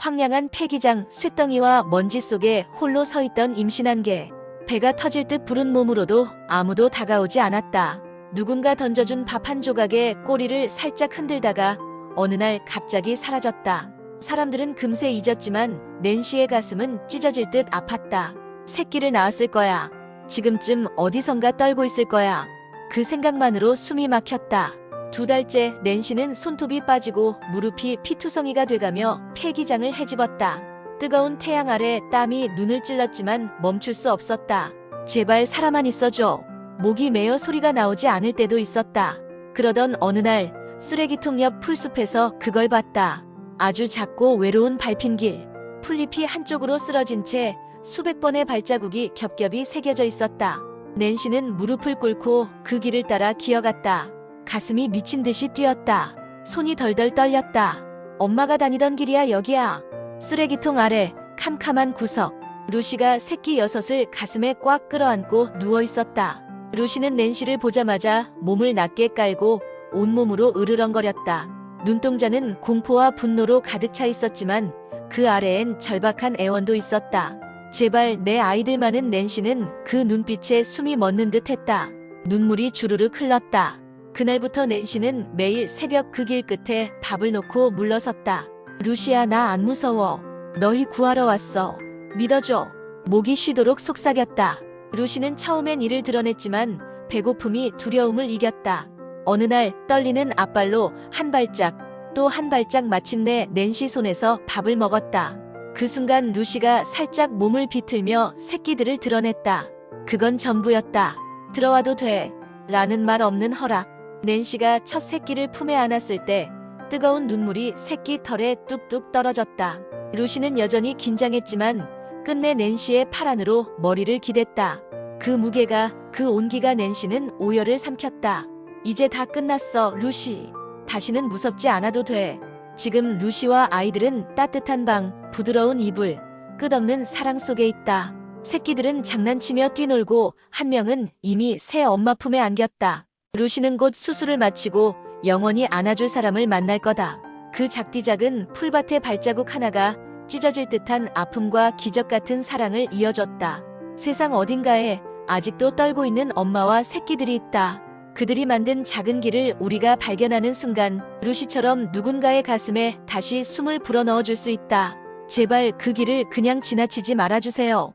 황량한 폐기장 쇳덩이와 먼지 속에 홀로 서 있던 임신한 개. 배가 터질 듯 부른 몸으로도 아무도 다가오지 않았다. 누군가 던져준 밥 한 조각에 꼬리를 살짝 흔들다가 어느 날 갑자기 사라졌다. 사람들은 금세 잊었지만 낸시의 가슴은 찢어질 듯 아팠다. 새끼를 낳았을 거야. 지금쯤 어디선가 떨고 있을 거야. 그 생각만으로 숨이 막혔다. 두 달째 낸시는 손톱이 빠지고 무릎이 피투성이가 돼가며 폐기장을 헤집었다. 뜨거운 태양 아래 땀이 눈을 찔렀지만 멈출 수 없었다. 제발 살아만 있어줘. 목이 메어 소리가 나오지 않을 때도 있었다. 그러던 어느 날 쓰레기통 옆 풀숲에서 그걸 봤다. 아주 작고 외로운 밟힌 길. 풀잎이 한쪽으로 쓰러진 채 수백 번의 발자국이 겹겹이 새겨져 있었다. 낸시는 무릎을 꿇고 그 길을 따라 기어갔다. 가슴이 미친 듯이 뛰었다. 손이 덜덜 떨렸다. 엄마가 다니던 길이야 여기야. 쓰레기통 아래 캄캄한 구석. 루시가 새끼 여섯을 가슴에 꽉 끌어안고 누워 있었다. 루시는 낸시를 보자마자 몸을 낮게 깔고 온몸으로 으르렁거렸다. 눈동자는 공포와 분노로 가득 차 있었지만 그 아래엔 절박한 애원도 있었다. 제발 내 아이들만은 낸시는 그 눈빛에 숨이 멎는 듯 했다. 눈물이 주르륵 흘렀다. 그날부터 낸시는 매일 새벽 그 길 끝에 밥을 놓고 물러섰다. 루시야 나안 무서워. 너희 구하러 왔어. 믿어줘. 목이 쉬도록 속삭였다. 루시는 처음엔 이를 드러냈지만 배고픔이 두려움을 이겼다. 어느 날 떨리는 앞발로 한 발짝 또 한 발짝 마침내 낸시 손에서 밥을 먹었다. 그 순간 루시가 살짝 몸을 비틀며 새끼들을 드러냈다. 그건 전부였다. 들어와도 돼. 라는 말 없는 허락. 낸시가 첫 새끼를 품에 안았을 때 뜨거운 눈물이 새끼 털에 뚝뚝 떨어졌다. 루시는 여전히 긴장했지만 끝내 낸시의 팔 안으로 머리를 기댔다. 그 무게가 그 온기가 낸시는 오열을 삼켰다. 이제 다 끝났어, 루시. 다시는 무섭지 않아도 돼. 지금 루시와 아이들은 따뜻한 방, 부드러운 이불, 끝없는 사랑 속에 있다. 새끼들은 장난치며 뛰놀고 한 명은 이미 새 엄마 품에 안겼다. 루시는 곧 수술을 마치고 영원히 안아줄 사람을 만날 거다. 그 작디작은 풀밭의 발자국 하나가 찢어질 듯한 아픔과 기적 같은 사랑을 이어줬다. 세상 어딘가에 아직도 떨고 있는 엄마와 새끼들이 있다. 그들이 만든 작은 길을 우리가 발견하는 순간 루시처럼 누군가의 가슴에 다시 숨을 불어넣어 줄 수 있다. 제발 그 길을 그냥 지나치지 말아주세요.